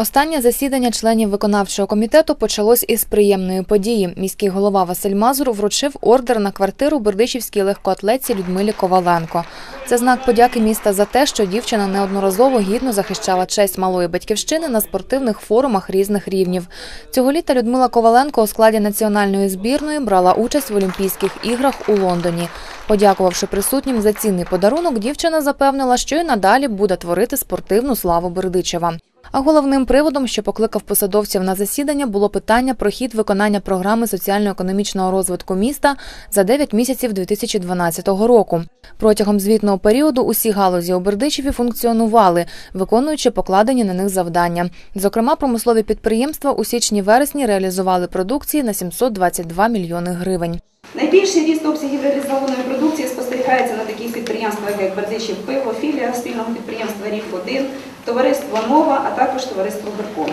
Останнє засідання членів виконавчого комітету почалось із приємної події. Міський голова Василь Мазур вручив ордер на квартиру бердичівській легкоатлетці Людмилі Коваленко. Це знак подяки міста за те, що дівчина неодноразово гідно захищала честь малої батьківщини на спортивних форумах різних рівнів. Цього літа Людмила Коваленко у складі національної збірної брала участь в Олімпійських іграх у Лондоні. Подякувавши присутнім за цінний подарунок, дівчина запевнила, що й надалі буде творити спортивну славу Бердичева. А головним приводом, що покликав посадовців на засідання, було питання про хід виконання програми соціально-економічного розвитку міста за 9 місяців 2012 року. Протягом звітного періоду усі галузі у Бердичеві функціонували, виконуючи покладені на них завдання. Зокрема, промислові підприємства у січні-вересні реалізували продукції на 722 мільйони гривень. Найбільший ріст обсягів реалізованої продукції спостерігається на таких підприємствах, як Бердичів Пиво, філія спільного підприємства Рік-1, товариство Нова, а також товариство Горко.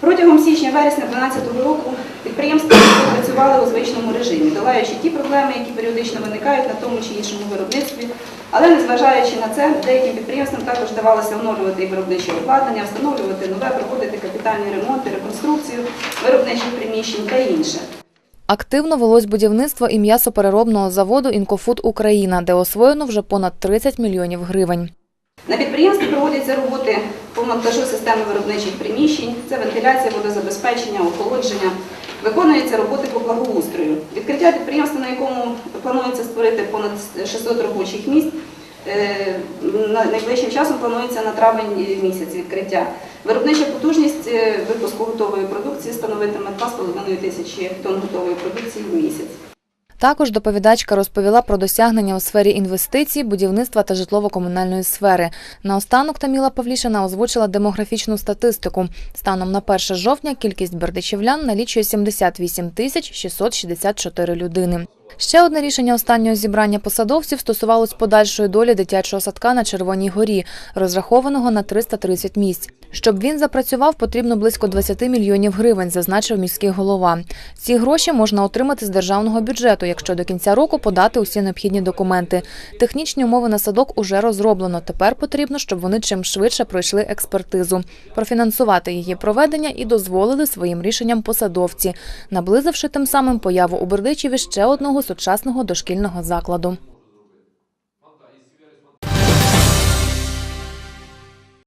Протягом січня-вересня 2012 року підприємства працювали у звичному режимі, долаючи ті проблеми, які періодично виникають на тому чи іншому виробництві. Але незважаючи на це, деяким підприємствам також вдавалося оновлювати і виробниче обладнання, встановлювати нове, проводити капітальні ремонти, реконструкцію виробничих приміщень та інше. Активно велось будівництво і м'ясопереробного заводу «Інкофуд Україна», де освоєно вже понад 30 мільйонів гривень. На підприємстві проводяться роботи по монтажу системи виробничих приміщень, це вентиляція, водозабезпечення, охолодження. Виконуються роботи по благоустрою. Відкриття підприємства, на якому планується створити понад 600 робочих місць, найближчим часом планується на травень місяць відкриття. Виробнича потужність е, випуску готової продукції становитиме 2,5 тисячі тонн готової продукції в місяць. Також доповідачка розповіла про досягнення у сфері інвестицій, будівництва та житлово-комунальної сфери. Наостанок Таміла Павлішина озвучила демографічну статистику. Станом на 1 жовтня кількість бердичівлян налічує 78 тисяч 664 людини. Ще одне рішення останнього зібрання посадовців стосувалось подальшої долі дитячого садка на Червоній горі, розрахованого на 330 місць. Щоб він запрацював, потрібно близько 20 мільйонів гривень, зазначив міський голова. Ці гроші можна отримати з державного бюджету, якщо до кінця року подати усі необхідні документи. Технічні умови на садок уже розроблено. Тепер потрібно, щоб вони чим швидше пройшли експертизу, профінансувати її проведення і дозволили своїм рішенням посадовці, наблизивши тим самим появу у Бердичеві ще одного сучасного дошкільного закладу.